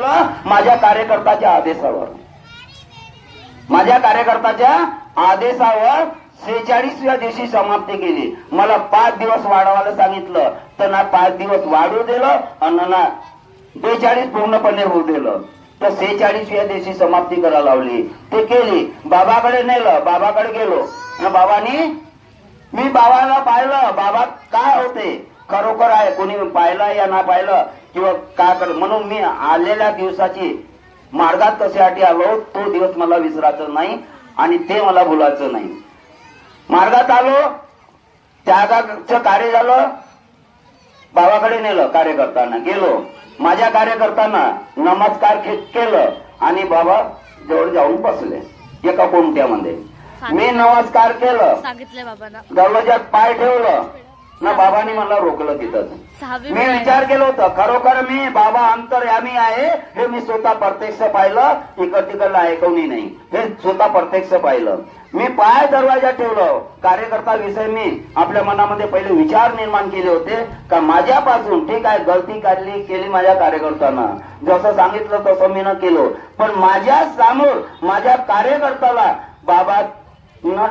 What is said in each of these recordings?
माझ्या कार्यकर्त्याच्या आदेशावर. माझ्या कार्यकर्त्याच्या आदेशावर सेहेचाळीसव्या दिवशी समाप्ती केली. मला पाच दिवस वाढवायला सांगितलं. तर ना पाच दिवस वाढू दिलं आणि ना बेचाळीस पूर्णपणे होऊ दिलं. तर सेहेचाळीसव्या दिवशी समाप्ती करायला लावली. ते केली. बाबाकडे नेलं. बाबाकडे गेलो. आणि बाबानी मी बाबाला पाहिलं. बाबा काय होते? खरोखर आहे. कोणी पाहिलं या ना पाहिलं? किंवा काय कर म्हणून मी आलेल्या दिवसाची मार्गात कशासाठी आलो तो दिवस मला विसरायचा नाही आणि ते मला भुलायचं नाही. मार्गात आलो त्यागाचं कार्य झालं बाबाकडे नेलं कार्यकर्त्यांना गेलो. माझ्या कार्यकर्त्यांना नमस्कार के- केलं आणि बाबा जवळ जाऊन बसले एका कोणत्यामध्ये मी नमस्कार केलं. दरवाज्यात पाय ठेवलं. ना बाबांनी मला रोखलं तिथं मी विचार केला होता खरोखर मी बाबा अंतर्यामी आहे हे मी स्वतः प्रत्यक्ष पाहिलं इकड तिकडला ऐकवणी नाही. हे स्वतः प्रत्यक्ष पाहिलं. मी पाय दरवाजा ठेवलं कार्यकर्ता विषय मी आपल्या मनामध्ये पहिले विचार निर्माण केले होते का माझ्यापासून ठीक आहे गलती काढली केली माझ्या कार्यकर्त्यांना. जसं सांगितलं तसं मी न केलो. पण माझ्यासमोर माझ्या कार्यकर्त्याला बाबा न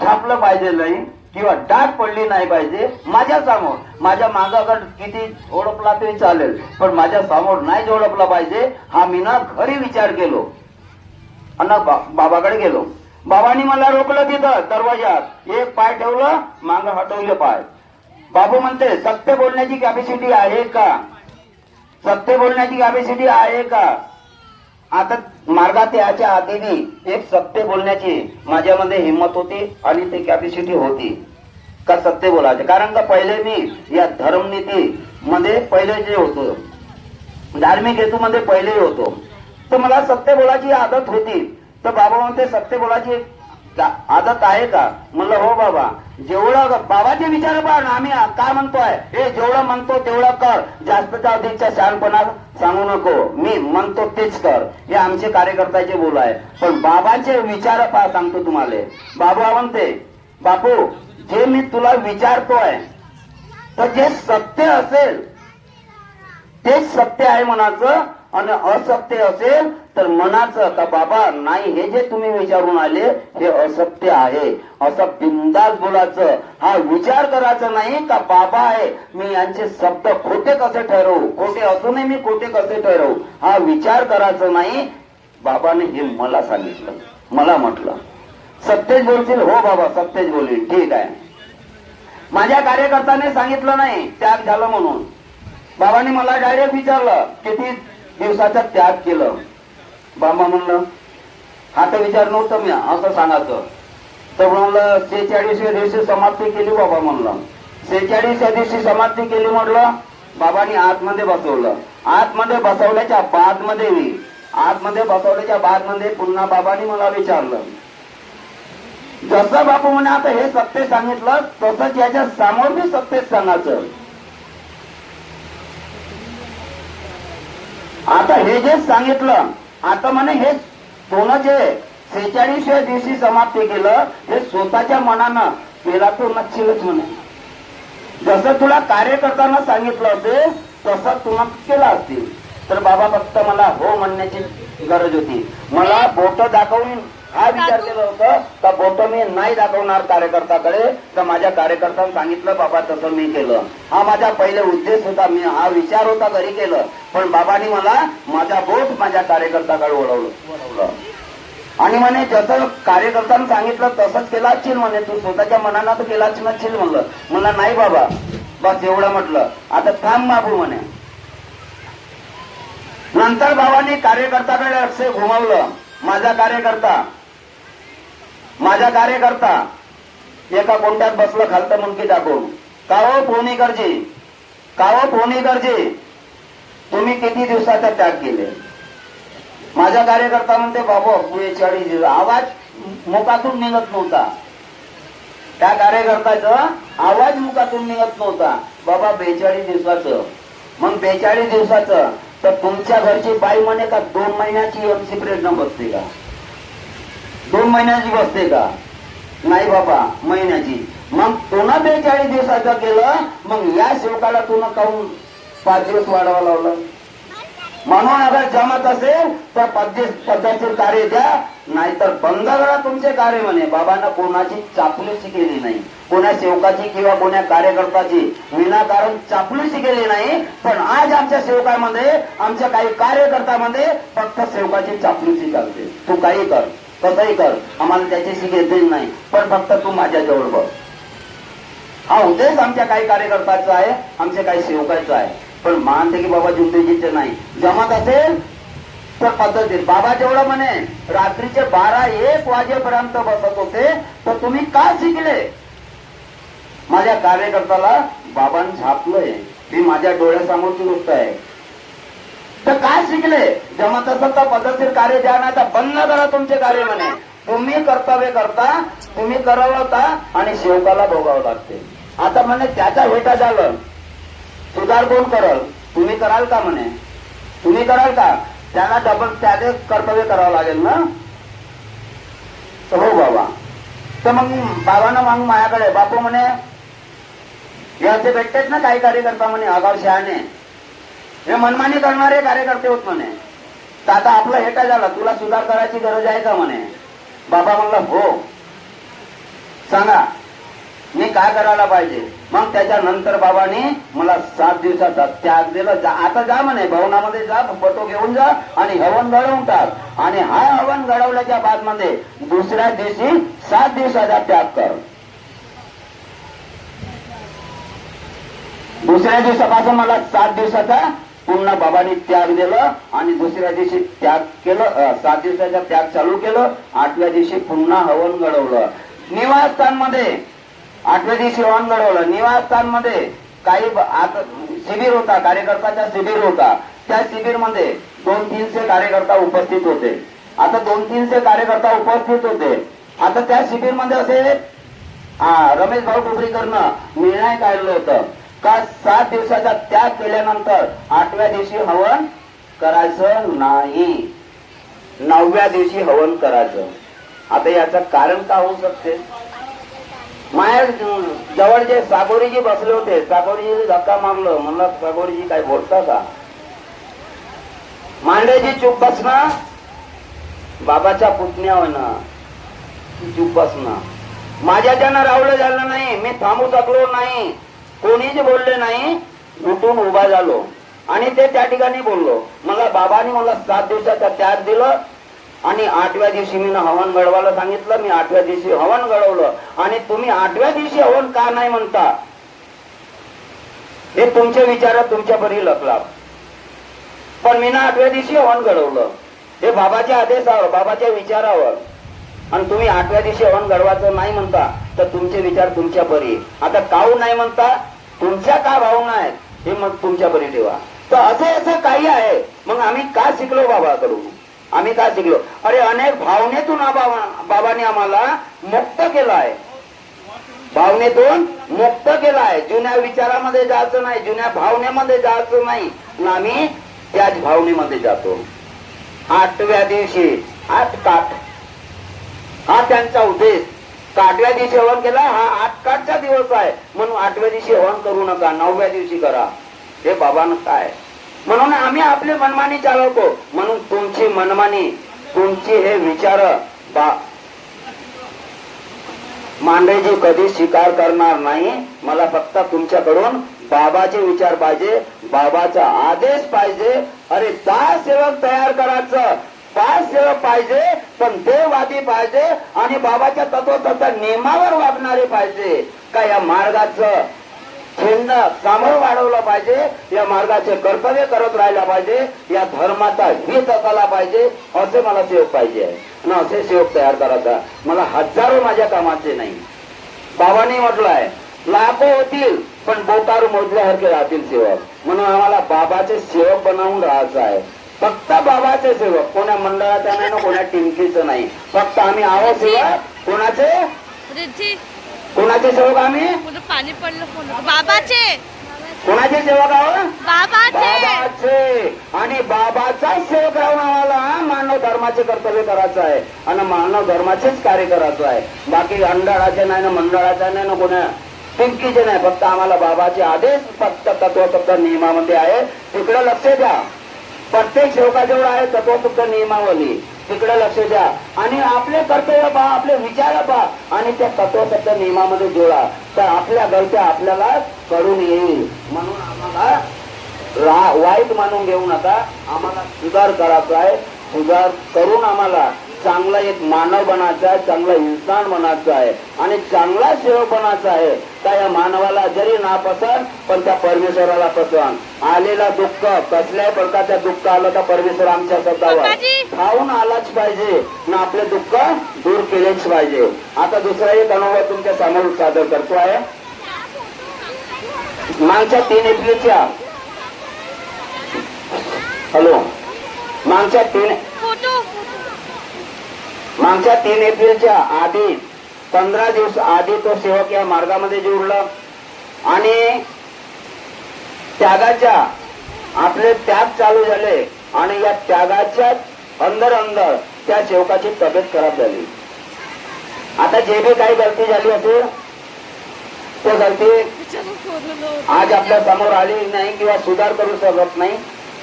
झापलं पाहिजे नाही. किंवा डाग पडली नाही पाहिजे माझ्यासमोर. माझ्या मागाकड किती ओळखला तरी चालेल पण माझ्यासमोर नाही झोडपला पाहिजे हा मी ना घरी विचार केलो. आणि बा- बाबाकडे गेलो. बाबांनी मला रोखलं तिथं दरवाजात एक पाय ठेवलं माग हटवलं पाय. बाबू म्हणते सत्य बोलण्याची कॅपॅसिटी आहे का? सत्य बोलण्याची कॅपॅसिटी आहे का? आता मार्गात याच्या आधीनी एक सत्य बोलण्याची माझ्यामध्ये हिंमत होती आणि ती कॅपॅसिटी होती. का सत्य बोलायचे कारण का पहिले मी या धर्मनीती मध्ये पहिले जे होतो म्हणजे धार्मिक हेतूमध्ये पहिलेही होतो तर मला सत्य बोलायची आदत होती. तर बाबा म्हणते सत्य बोलायची आदत आहे का? म्हणलं हो बाबा जेवढं बाबाचे विचार पण आम्ही काय म्हणतोय? हे जेवढं म्हणतो तेवढं कर. जास्तच्या अधिकच्या शहाणपणा सांगू नको. मी म्हणतो तेच कर. हे आमचे कार्यकर्त्याचे बोल आहे. पण बाबाचे विचार पा सांगतो तुम्हाला. बाबा म्हणते बापू जे मी तुला विचारतोय. तर जे सत्य असेल तेच सत्य आहे मनाचं आणि असत्य असेल तर मनाचं का बाबा नाही हे जे तुम्ही विचारून आले हे असत्य आहे. असं बिंदास बोलायचं. हा विचार करायचा नाही का बाबा आहे मी यांचे शब्द खोटे कसे ठरवू? खोटे असूनही मी खोटे कसे ठरवू? हा विचार करायचा नाही. बाबाने हे मला सांगितलं. मला म्हटलं. सत्यच बोलतील हो बाबा सत्यच बोलील ठीक आहे. माझ्या कार्यकर्त्याने सांगितलं नाही त्याग झालं म्हणून. बाबांनी मला डायरेक्ट विचारलं किती दिवसाचा त्याग केलं. बाबा म्हणलं हा तर विचार नव्हतं मी असं सांगायचं. तर म्हणलं सेहेचाळीसव्या दिवशी समाप्ती केली बाबा म्हणलं. सेहेचाळीसव्या दिवशी समाप्ती केली म्हटलं बाबांनी आतमध्ये बसवलं. आतमध्ये बसवल्याच्या बादमध्ये मी आतमध्ये बसवल्याच्या बादमध्ये पुन्हा बाबांनी मला विचारलं. जसं बापू म्हणे आता हे सत्य सांगितलं तसंच याच्या समोर मी सत्य सांगायचं. आता हे जे सांगितलं आता म्हणे हे सोनं जे सेहेचाळीसव्या दिवशी समाप्ती केलं हे स्वतःच्या मनानं केला तो नक्षीलच म्हणे. जसं तुला कार्य करताना सांगितलं असेल तसं तुला केला असतील. तर बाबा फक्त मला हो म्हणण्याची गरज होती. मला बोट दाखवून हा विचार केला होता का बोट मी नाही दाखवणार कार्यकर्त्याकडे? तर माझ्या कार्यकर्त्यांनी सांगितलं बाबा तसं मी केलं. हा माझा पहिले उद्देश होता मी हा विचार होता घरी केलं. पण बाबांनी मला माझा बोट माझ्या कार्यकर्त्याकडे वळवलं वळवलं आणि म्हणे जसं कार्यकर्त्यानं सांगितलं तसंच केला असशील म्हणे. तू स्वतःच्या मनानं तर केलाच नसशील म्हणलं. म्हणलं नाही बाबा बस एवढं म्हटलं. आता थांब बाबू म्हणे. नंतर बाबांनी कार्यकर्त्याकडे लक्ष घुमवलं. माझा कार्यकर्ता माझा कार्यकर्ता एका कोणत्यात बसलं खालतं मुंडकी टाकून. काहो पुणेकरजी काहो पुणेकरजी तुम्ही किती दिवसाचा त्याग केले? माझा कार्यकर्ता म्हणते बाबा बेचाळीस दिवस आवाज मुखातून निघत नव्हता. त्या कार्यकर्त्याचा आवाज मुखातून निघत नव्हता. बाबा बेचाळीस दिवसाचं. मग बेचाळीस दिवसाचं तर तुमच्या घरची बाई म्हणे का दोन महिन्याची एमसी प्रेरणा बसते का? दोन महिन्याची बसते का? नाही बाबा महिन्याची. मग पुन्हा बेचाळीस दिवसाचा केलं मग या सेवकाला तुला काऊन पाच दिवस वाढवा लावलं? म्हणून अगर जमत असेल तर पद्धत पद्धतशीर कार्य द्या नाहीतर बंद करा तुमचे कार्य म्हणे. बाबांना कोणाची चापलूसी केली नाही. कोण्या सेवकाची किंवा कोण्या कार्यकर्त्याची. विनाकारण चापलूसी केली नाही पण आज आमच्या सेवकामध्ये आमच्या काही कार्यकर्त्यामध्ये फक्त सेवकाची चापलूसी चालते. तू काही कर. कसंही कर आम्हाला त्याच्याशी घेतलेली नाही. पण फक्त तू माझ्याजवळ बघ. हा उद्देश आमच्या काही कार्यकर्त्याचा आहे आमच्या काही सेवकाचं आहे. पण मानते की बाबा जुंदेजीचे नाही. जमत असेल तर पद्धतीत. बाबा जेवढं म्हणे रात्रीचे बारा एक वाजेपर्यंत बसत होते तर तुम्ही का शिकले? माझ्या कार्यकर्त्याला बाबांनी झापलंय. ही माझ्या डोळ्यासमोरची गोष्ट आहे. तर काय शिकले? जमत असेल तर पद्धतशीर कार्य द्या नाही तर बंद करा तुमचे कार्य म्हणे तुम्ही कर्तव्य करता तुम्ही करवता आणि शेवकाला भोगावं लागते. आता म्हणे त्याचा भेटा झालं. सुधार कोण करल? तुम्ही कराल का म्हणे? तुम्ही कराल का? त्याला डबल त्याचे कर्तव्य करावं लागेल ना? तर हो बाबा. तर मग बाबांना मग माझ्याकडे बापू म्हणे याचे भेटतेच ना काही कार्यकर्ता म्हणे आगाव शहाणे. हे मनमानी करणारे कार्यकर्ते होत म्हणे. तर आता आपलं हे काय झालं? तुला सुधार करायची गरज आहे का म्हणे? बाबा म्हणला हो. सांगा मी काय करायला पाहिजे? मग त्याच्यानंतर बाबांनी मला सात दिवसाचा त्याग दिला. जा आता जा म्हणे भवनामध्ये जा फोटो घेऊन जा आणि हवन घडवून टाक. आणि हा हवन घडवल्याच्या बादमध्ये दुसऱ्या दिवशी सात दिवसाचा त्याग कर. दुसऱ्या दिवसापासून मला सात दिवसाचा पुन्हा बाबांनी त्याग दिलं आणि दुसऱ्या दिवशी त्याग केलं सात दिवसाचा त्याग चालू केलं आठव्या दिवशी पुन्हा हवन घडवलं. निवासस्थानमध्ये आठव्या दिवशी हवन घडवलं. निवासस्थानमध्ये काही आता शिबिर होता कार्यकर्त्याचा शिबिर होता. त्या शिबिरमध्ये दोन तीनशे कार्यकर्ता उपस्थित होते. आता दोन तीनशे कार्यकर्ता उपस्थित होते. आता त्या शिबिरमध्ये असे हा रमेश भाऊ डुबरीकरनं निर्णय काढलं होतं. का सात दिवसाचा त्याग केल्यानंतर आठव्या दिवशी हवन करायचं नाही. नवव्या दिवशी हवन करायचं. आता याचं कारण का होऊ शकते? माया जवळ जे सागोरीजी बसले होते सागोरीजी धक्का मारलं. म्हणलं सागोरीजी काय बोलता का? मांडेजी चूप बसणं बाबाच्या पुतण्या होणं चूप बसणं. माझ्या ज्यांना रावलं झालं नाही मी थांबू शकलो नाही. कोणीच बोलले नाही उठून उभा झालो. आणि ते त्या ठिकाणी बोललो. मला बाबानी मला सात दिवसाचा त्याग दिलं आणि आठव्या दिवशी मी हवन घडवायला सांगितलं. मी आठव्या दिवशी हवन घडवलं. आणि तुम्ही आठव्या दिवशी हवन का नाही म्हणता? हे तुमचे विचार तुमच्या परी लपला. पण मी ना आठव्या दिवशी हवन घडवलं. हे बाबाच्या आदेशावर बाबाच्या विचारावर. आणि तुम्ही आठव्या दिवशी हवन घडवायचं नाही म्हणता. तर तुमचे विचार तुमच्या परी. आता काऊ नाही म्हणता तुमच्या का भावना आहेत हे मग तुमच्या परी ठेवा. तर असं असं काही आहे. मग आम्ही का शिकलो बाबाकडून? आम्ही का शिकलो? अरे अनेक भावनेतून बाबांनी आम्हाला मुक्त केला आहे भावनेतून मुक्त केलाय. आहे जुन्या विचारामध्ये जायचं नाही जुन्या भावनेमध्ये जायचं नाही. आम्ही त्याच भावनेमध्ये जातो. आठव्या दिवशी आठ काठ. हा त्यांचा उद्देश. का आठव्या दिवशी हवन केला हा आठ काठचा दिवस आहे. म्हणून आठव्या दिवशी हवन करू नका नवव्या दिवशी करा. हे बाबांना काय? म्हणून आम्ही आपली मनमानी चालवतो. म्हणून तुमची मनमानी तुमची हे विचार बा मांडेजी कधी स्वीकार करणार नाही. मला फक्त तुमच्याकडून बाबाचे विचार पाहिजे बाबाचा आदेश पाहिजे. अरे दहा सेवक तयार करायचं. पाच पाहिजे पण देववादी पाहिजे आणि बाबाच्या तत्वतत्व नियमावर वागणारे पाहिजे. का या मार्गाचं खिंड सांभाळ वाढवलं पाहिजे या मार्गाचे कर्तव्य करत राहायला पाहिजे या धर्माचा हित असायला पाहिजे असे मला सेवक पाहिजे आणि असे सेवक तयार करायचा. मला हजारो माझ्या कामाचे नाही. बाबांनी म्हटलंय लाखो होतील पण बोटावर मोजल्यासारखे राहतील सेवक. म्हणून आम्हाला बाबाचे सेवक बनवून राहायचं आहे. फक्त बाबाचे सेवक. कोण्या मंडळाचा नाही ना कोण्या टिमकीचं नाही. फक्त आम्ही आहो सेवक कोणाचे? कोणाचे सेवक आम्ही? पाणी पडलं बाबाचे. कोणाचे सेवक आहोत बाबाचे. बाबाचे. आणि बाबाचा सेवक राहून आम्हाला मानव धर्माचे कर्तव्य करायचं आहे. आणि मानव धर्माचेच कार्य करायचं आहे. बाकी अंडळाचे नाही ना मंडळाचे नाही ना कोणा पिंकीचे नाही. फक्त आम्हाला बाबाचे आदेश फक्त तत्व फक्त नियमामध्ये आहे. तिकडे लक्ष द्या. प्रत्येक सेवकाजवळ आहे तत्वमुक्त नियमावली. तिकडे लक्ष द्या. आणि आपले कर्तव्य पहा आपले विचार पहा. आणि त्या तत्वशुद्ध नियमामध्ये जोडा. तर आपल्या गलत्या आपल्याला करून येईल. म्हणून आम्हाला वाईट मानून घेऊ नका. आम्हाला सुधार करायचा आहे. सुधार करून आम्हाला चांगला एक मानव बनायचा आहे चांगला इन्सान बनायचा आहे. आणि चांगला सेवक बनायचा आहे. त्या या मानवाला जरी नापसंत पण त्या परमेश्वराला पसंत. आलेला दुःख कसल्याही प्रकारचं दुःख आलं तर परमेश्वर आमच्या पप्पाजी. खाऊन आलाच पाहिजे ना आपले दुःख दूर केलेच पाहिजे. आता दुसरा एक अनुभव तुमच्यासमोर सादर करतो आहे. मागच्या तीन एप्रिलच्या हॅलो. मागच्या तीन मागच्या तीन एप्रिलच्या आधी पंधरा दिवस आधी तो सेवक या मार्गामध्ये जोडला आणि त्यागाच्या आपले त्याग चालू झाले आणि या त्यागाच्या अंदर अंदर त्या सेवकाची तब्येत खराब झाली. आता जे बी काही गलती झाली असेल तो गलती आज आपल्यासमोर आली नाही किंवा सुधार करू शकत नाही.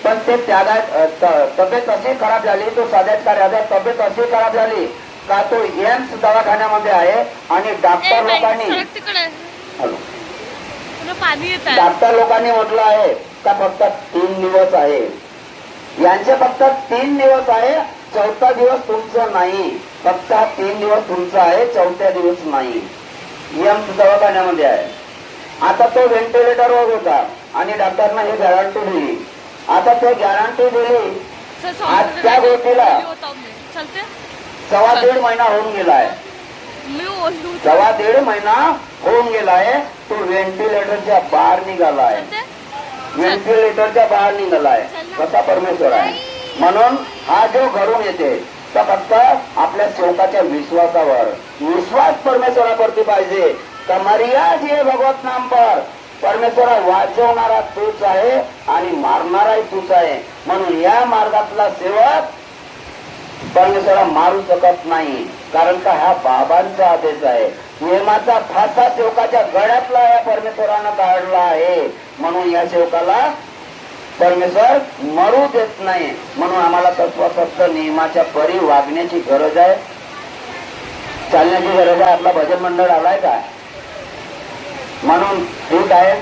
पण ते त्यागात अ, त- तब्येत अशी खराब झाली तो साध्यात कार्यात तब्येत अशी खराब झाली का तो एम्स दवाखान्यामध्ये आहे आणि डॉक्टर लोकांनी डॉक्टर लोकांनी म्हटलं आहे का फक्त तीन दिवस आहे. यांचे फक्त तीन दिवस आहे चौथा दिवस तुमचं नाही. फक्त हा तीन दिवस तुमचा आहे चौथ्या दिवस नाही. एम्स दवाखान्यामध्ये आहे. आता तो व्हेंटिलेटरवर होता आणि डॉक्टरना हे गॅरंटी दिली. आता ते गॅरंटी दिली. आज त्या गोष्टीला- सव्वा दीड महिना होऊन गेलाय. सव्वा दीड महिना होऊन गेलाय तो व्हेंटिलेटरच्या बाहेर निघालाय. व्हेंटिलेटरच्या बाहेर निघालाय. कसा परमेश्वर आहे. म्हणून हा जो घडून येते तर फक्त आपल्या सेवकाच्या विश्वासावर. विश्वास परमेश्वरावरती पाहिजे. तर मर्याद भगवत नाम पर. परमेश्वरा वाचवणारा तूच आहे आणि मारणाराही तूच आहे. म्हणून या मार्गातला सेवक परमेश्वरा मारू शकत नाही. कारण का हा बाबांचा आदेश आहे. नियमाचा फासा सेवकाच्या गळ्यातला या परमेश्वरानं काढला आहे. म्हणून या सेवकाला परमेश्वर मरू देत नाही. म्हणून आम्हाला तत्वसत्त नियमाच्या परी वागण्याची गरज आहे. चालण्याची गरज आहे. आपला भजन मंडळ आलाय का? म्हणून ठीक आहे.